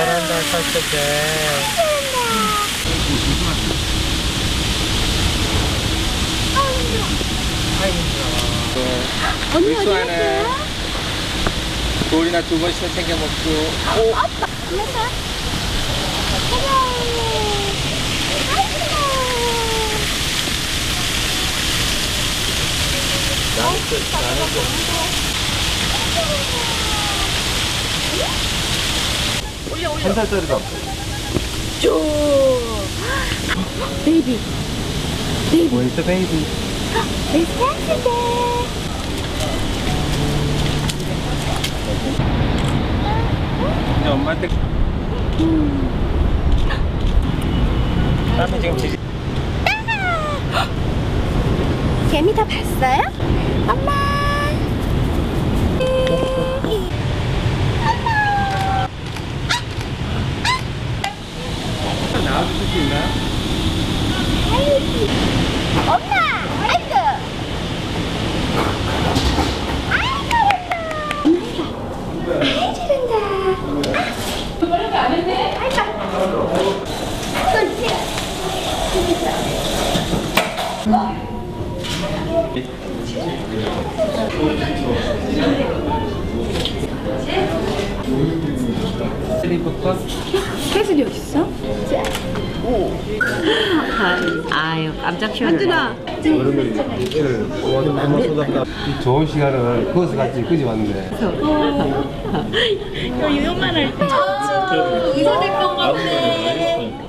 잘한다, 살짝해. 아이, 힘들어. 언니 어디 갔어요? 돌이나 두 번씩 챙겨 먹고. 안녕하세요. 한 살짜리도 안 쪼. 베이비. Where's the baby? It's dancing day. 이제 엄마한테. 땀이 지금 지지. 개미 다 봤어요? 엄마. 나와주실 수 있나요? 엄마. 아이고. 아이 잘한다. 아이 잘한다. 캐슬이 있 어? 아유 깜짝 시원하다. 이 좋은 시간을 그것을 같이 끄집었는데 이것만 할 때. 이거 될것 같네.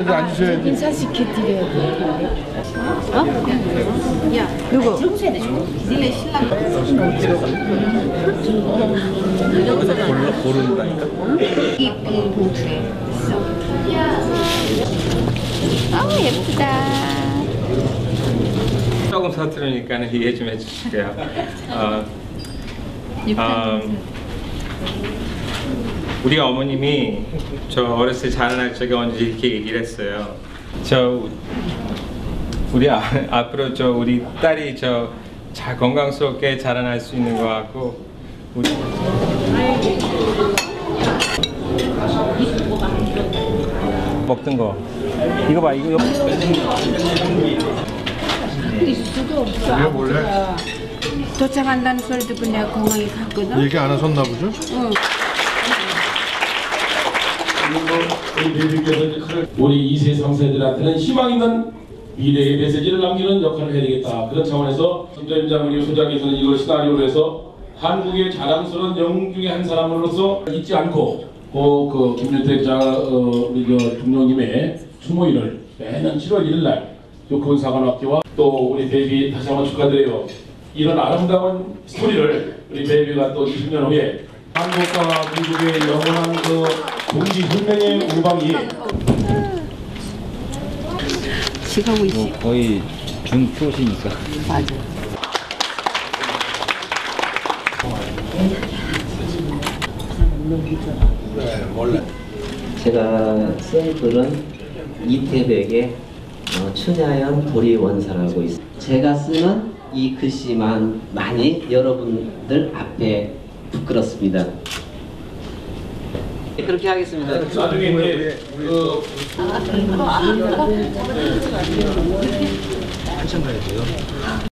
여기 앉으셔야 지 누구? 고른다니까. 이, 이 봉투에 있어. 아 예쁘다. 조금 서투르니까 이해 좀 해주실게요. 어, 음, 우리 어머님이 저 어렸을 때 자라날 적에 언제 이렇게 얘기를 했어요. 저 우리 아, 앞으로 저 우리 딸이 저 잘 건강스럽게 자라날 수 있는 것 같고. 우리 먹던 거. 이거 봐 이거 이거 몰래? 도착한다는 소리 듣고 내가 공항에 갔거든. 얘기 안 하셨나 보죠? 우리 2세, 3세들한테는 희망 있는 미래의 메시지를 남기는 역할을 해야 되겠다. 그런 차원에서 김대임장 우리 소장께서는 이걸 시나리오로 해서 한국의 자랑스러운 영웅 중에 한 사람으로서 잊지 않고 어, 그 김윤택 장 어, 우리 저 중령님의 추모일을 매년 7월 1일 날 육군사관학교와 또 우리 베이비 다시 한번 축하드려요. 이런 아름다운 스토리를 우리 베이비가 또 20년 후에 한국과 미국의 영원한 그 동지 혁명의 우방이 지가고 있어. 거의 중표시니까. 맞아. 제가 쓴 글은 이태백의 어, 춘야연 도리원사라고 있습니다. 제가 쓰는 이 글씨만 많이 여러분들 앞에 부끄럽습니다. 네, 그렇게 하겠습니다. 나중에 이제 그